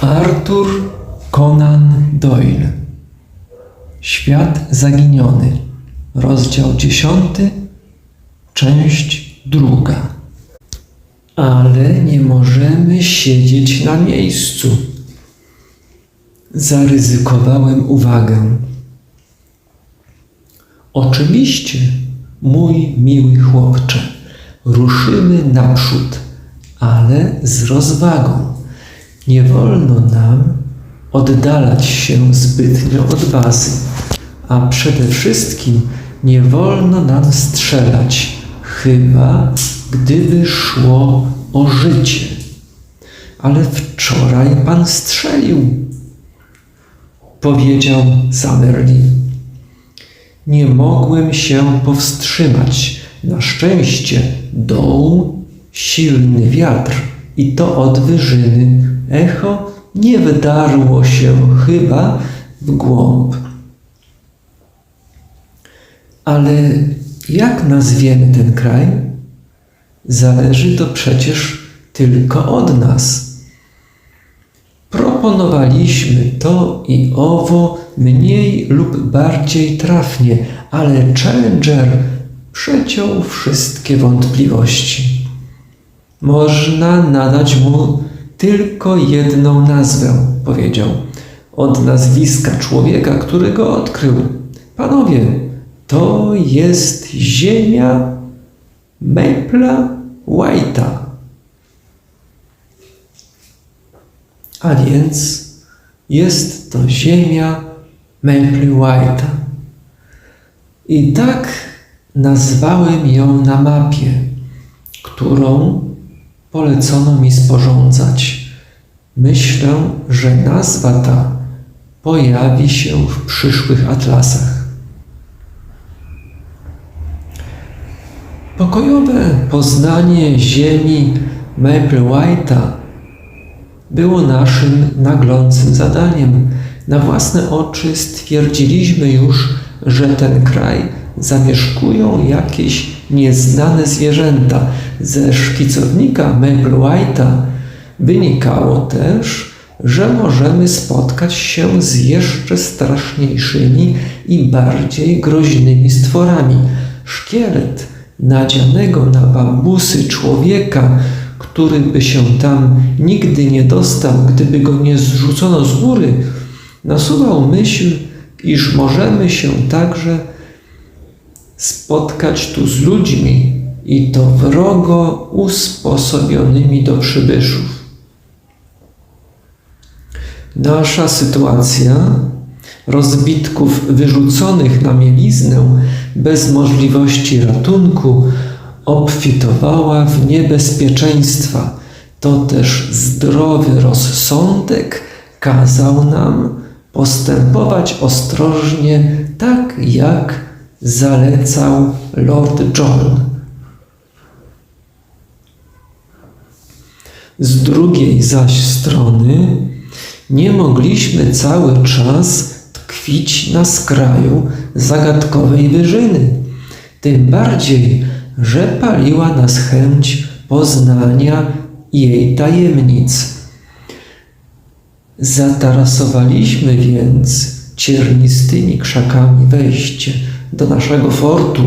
Arthur Conan Doyle Świat zaginiony Rozdział dziesiąty Część druga Ale nie możemy siedzieć na miejscu. Zaryzykowałem uwagę. Oczywiście, mój miły chłopcze, ruszymy naprzód, ale z rozwagą. Nie wolno nam oddalać się zbytnio od bazy, a przede wszystkim nie wolno nam strzelać, chyba gdyby szło o życie. Ale wczoraj pan strzelił, powiedział Summerlee. Nie mogłem się powstrzymać. Na szczęście dął silny wiatr i to od wyżyny. Echo nie wydarło się chyba w głąb. Ale jak nazwiemy ten kraj? Zależy to przecież tylko od nas. Proponowaliśmy to i owo mniej lub bardziej trafnie, ale Challenger przeciął wszystkie wątpliwości. Można nadać mu tylko jedną nazwę, powiedział, od nazwiska człowieka, który go odkrył. Panowie, to jest ziemia Maple'a White'a. A więc jest to ziemia Maple White'a. I tak nazwałem ją na mapie, którą polecono mi sporządzać. Myślę, że nazwa ta pojawi się w przyszłych atlasach. Pokojowe poznanie ziemi Maple White'a było naszym naglącym zadaniem. Na własne oczy stwierdziliśmy już, że ten kraj zamieszkują jakieś nieznane zwierzęta. Ze szkicownika Maple White'a wynikało też, że możemy spotkać się z jeszcze straszniejszymi i bardziej groźnymi stworami. Szkielet nadzianego na bambusy człowieka, który by się tam nigdy nie dostał, gdyby go nie zrzucono z góry, nasuwał myśl, iż możemy się także spotkać tu z ludźmi i to wrogo usposobionymi do przybyszów. Nasza sytuacja rozbitków wyrzuconych na mieliznę bez możliwości ratunku obfitowała w niebezpieczeństwa. To też zdrowy rozsądek kazał nam postępować ostrożnie, tak jak zalecał Lord John. Z drugiej zaś strony nie mogliśmy cały czas tkwić na skraju zagadkowej wyżyny. Tym bardziej, że paliła nas chęć poznania jej tajemnic. Zatarasowaliśmy więc ciernistymi krzakami wejście do naszego fortu,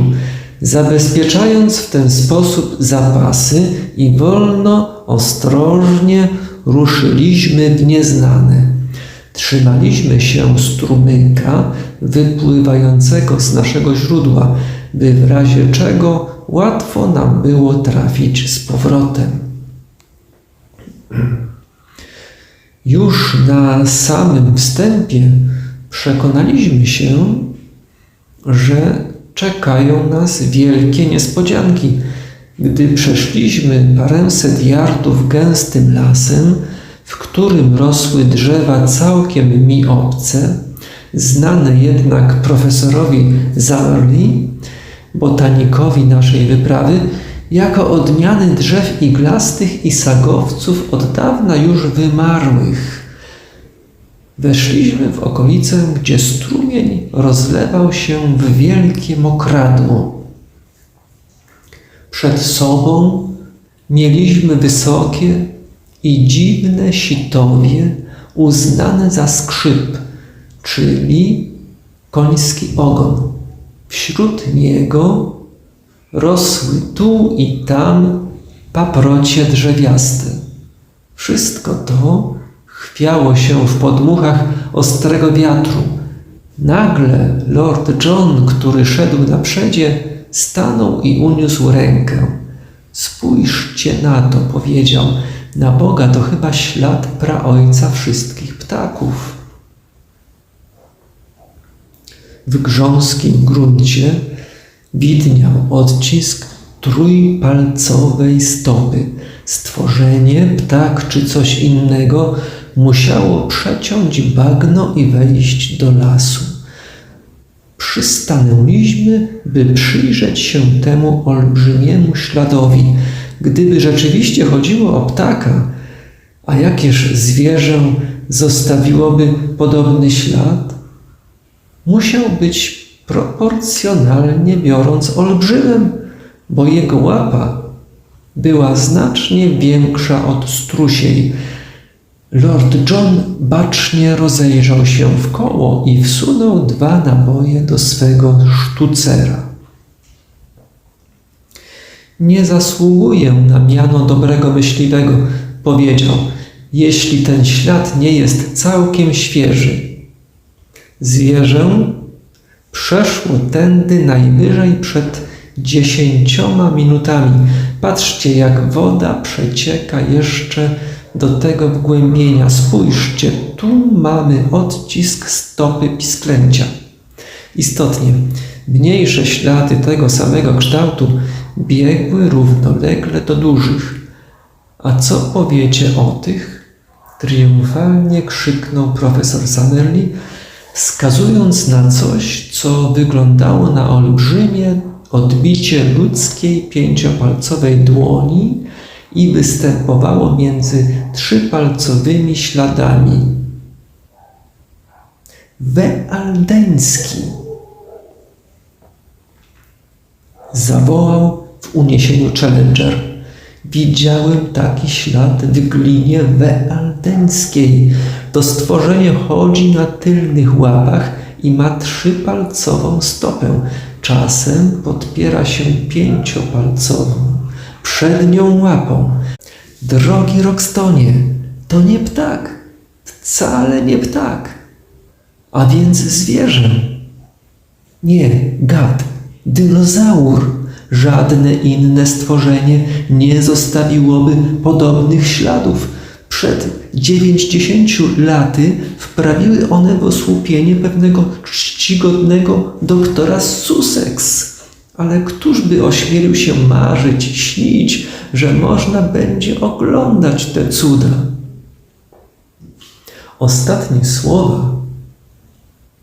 zabezpieczając w ten sposób zapasy i wolno, ostrożnie ruszyliśmy w nieznane. Trzymaliśmy się strumyka wypływającego z naszego źródła, by w razie czego łatwo nam było trafić z powrotem. Już na samym wstępie przekonaliśmy się, że czekają nas wielkie niespodzianki. Gdy przeszliśmy paręset yardów gęstym lasem, w którym rosły drzewa całkiem mi obce, znane jednak profesorowi Zamerli, botanikowi naszej wyprawy, jako odmiany drzew iglastych i sagowców od dawna już wymarłych. Weszliśmy w okolicę, gdzie strumień rozlewał się w wielkie mokradło. Przed sobą mieliśmy wysokie i dziwne sitowie uznane za skrzyp, czyli koński ogon. Wśród niego rosły tu i tam paprocie drzewiaste. Wszystko to chwiało się w podmuchach ostrego wiatru. Nagle Lord John, który szedł na przedzie, stanął i uniósł rękę. Spójrzcie na to, powiedział. Na Boga to chyba ślad praojca wszystkich ptaków. W grząskim gruncie widniał odcisk trójpalcowej stopy. Stworzenie, ptak czy coś innego musiało przeciąć bagno i wejść do lasu. Przystanęliśmy, by przyjrzeć się temu olbrzymiemu śladowi. Gdyby rzeczywiście chodziło o ptaka, a jakież zwierzę zostawiłoby podobny ślad? Musiał być proporcjonalnie biorąc olbrzymem, bo jego łapa była znacznie większa od strusiej. Lord John bacznie rozejrzał się w koło i wsunął dwa naboje do swego sztucera. Nie zasługuję na miano dobrego myśliwego, powiedział, jeśli ten ślad nie jest całkiem świeży. Zwierzę przeszło tędy najwyżej przed dziesięcioma minutami. Patrzcie, jak woda przecieka jeszcze do tego wgłębienia. Spójrzcie, tu mamy odcisk stopy pisklęcia. Istotnie, mniejsze ślady tego samego kształtu biegły równolegle do dużych. A co powiecie o tych? Triumfalnie krzyknął profesor Summerlee, wskazując na coś, co wyglądało na olbrzymie odbicie ludzkiej pięciopalcowej dłoni i występowało między trzypalcowymi śladami. Wealdeński zawołał w uniesieniu Challenger. Widziałem taki ślad w glinie wealdeńskiej. To stworzenie chodzi na tylnych łapach i ma trzypalcową stopę. Czasem podpiera się pięciopalcową, przednią łapą. Drogi Rockstonie, to nie ptak, wcale nie ptak, a więc zwierzę. Nie, gad, dinozaur. Żadne inne stworzenie nie zostawiłoby podobnych śladów. Przed 90 laty wprawiły one w osłupienie pewnego czcigodnego doktora Sussex. Ale któż by ośmielił się marzyć, śnić, że można będzie oglądać te cuda? Ostatnie słowa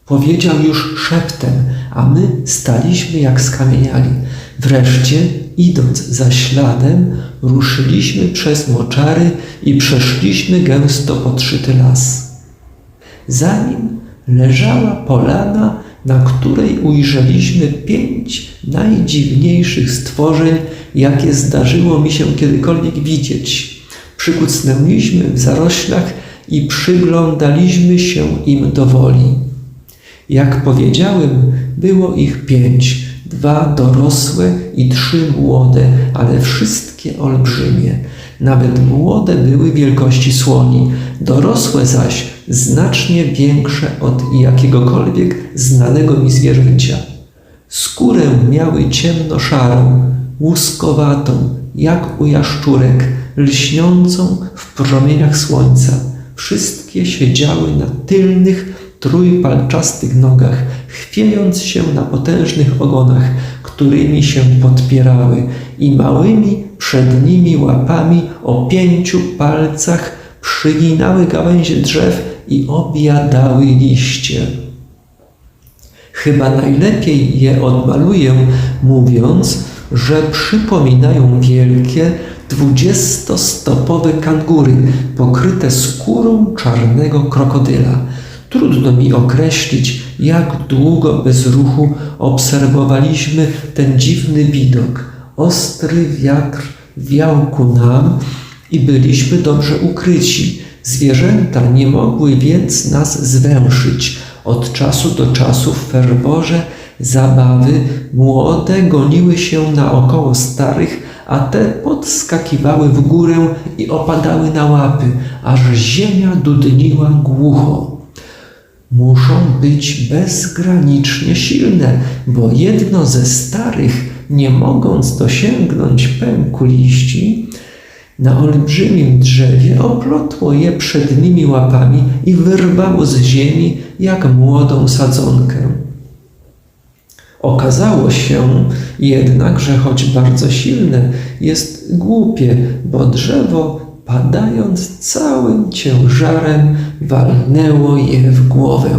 powiedział już szeptem, a my staliśmy jak skamieniali. Wreszcie, idąc za śladem, ruszyliśmy przez moczary i przeszliśmy gęsto podszyty las. Za nim leżała polana, na której ujrzeliśmy pięć najdziwniejszych stworzeń, jakie zdarzyło mi się kiedykolwiek widzieć. Przykucnęliśmy w zaroślach i przyglądaliśmy się im do woli. Jak powiedziałem, było ich pięć dwa dorosłe i trzy młode, ale wszystkie olbrzymie. Nawet młode były wielkości słoni, dorosłe zaś znacznie większe od jakiegokolwiek znanego mi zwierzęcia. Skórę miały ciemno-szarą, łuskowatą, jak u jaszczurek, lśniącą w promieniach słońca. Wszystkie siedziały na tylnych, trójpalczastych nogach, chwiejąc się na potężnych ogonach, którymi się podpierały i małymi przednimi łapami o pięciu palcach przyginały gałęzie drzew i objadały liście. Chyba najlepiej je odmaluję, mówiąc, że przypominają wielkie, dwudziestostopowe kangury pokryte skórą czarnego krokodyla. Trudno mi określić, jak długo bez ruchu obserwowaliśmy ten dziwny widok. Ostry wiatr wiał ku nam i byliśmy dobrze ukryci. Zwierzęta nie mogły więc nas zwęszyć. Od czasu do czasu w ferworze zabawy młode goniły się naokoło starych, a te podskakiwały w górę i opadały na łapy, aż ziemia dudniła głucho. Muszą być bezgranicznie silne, bo jedno ze starych, nie mogąc dosięgnąć pęku liści, na olbrzymim drzewie oplotło je przednimi łapami i wyrwało z ziemi jak młodą sadzonkę. Okazało się jednak, że choć bardzo silne, jest głupie, bo drzewo, padając całym ciężarem, walnęło je w głowę.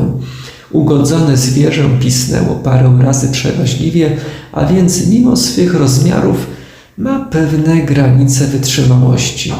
Ugodzone zwierzę pisnęło parę razy przeraźliwie, a więc mimo swych rozmiarów ma pewne granice wytrzymałości.